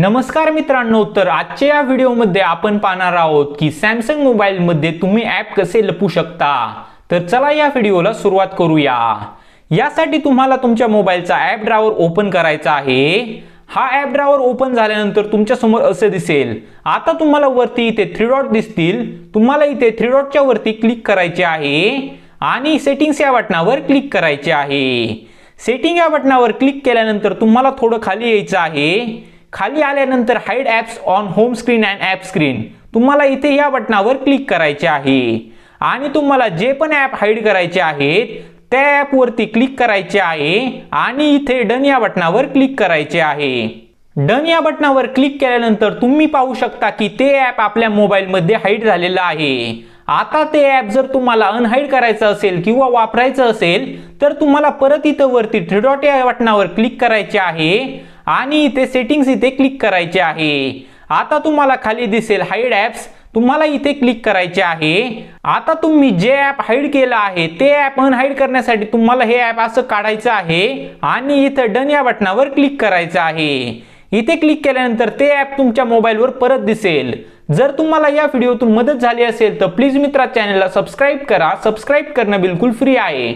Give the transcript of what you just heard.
नमस्कार मित्रांनो तर आजच्या या व्हिडिओमध्ये आपण पाहणार आहोत की सॅमसंग मोबाईलमध्ये तुम्ही ॲप कसे लपू शकता? तर चला या व्हिडिओला सुरुवात करूया. यासाठी तुम्हाला तुमच्या मोबाईलचा ॲप ड्रावर ओपन करायचा आहे. हा ॲप ड्रावर ओपन झाल्यानंतर तुमच्यासमोर असं असे दिसेल. आता तुम्हाला वरती इथे थ्री डॉट दिसतील. तुम्हाला इथे थ्री डॉटच्या वरती क्लिक करायचे आहे. आणि सेटिंग्स या बटनावर क्लिक करायचे आहे. सेटिंग या बटनावर क्लिक केल्यानंतर तुम्हाला थोडं खाली यायचं आहे. खाली आल्यानंतर hide apps on home screen and app screen तुम्हाला इथे या बटनावर क्लिक करायचे आहे. आणि तुम्हाला जे पण ॲप हाईड करायचे आहेत त्या ॲपवरती क्लिक करायचे आहे आणि इथे डन या बटनावर क्लिक करायचे आहे. डन या बटनावर क्लिक केल्यानंतर तुम्ही पाहू शकता की ते ॲप आपल्या मोबाईलमध्ये हाईड झालेलं आहे. आता ते ॲप जर तुम्हाला अनहाईड करायचं असेल किंवा वापरायचं असेल तर तुम्हाला परत इथं वरती थ्री डॉट या बटनावर क्लिक करायचे आहे. आणि इथे सेटिंग्स इथे क्लिक करायचे आहे. आता तुम्हाला खाली दिसेल हाईड ॲप्स तुम्हाला इथे क्लिक करायचे आहे. आता तुम्ही जे ॲप हाईड केलं आहे ते ॲप अनहाईड करण्यासाठी तुम्हाला हे ॲप असं काढायचं आहे आणि इथं डन या बटनावर क्लिक करायचं आहे. इथे क्लिक केल्यानंतर ते ॲप तुमच्या मोबाईलवर परत दिसेल. जर तुम्हाला या व्हिडिओतून मदत झाली असेल तर प्लीज मित्रा चॅनलला सबस्क्राईब करा. सबस्क्राईब करणं बिलकुल फ्री आहे.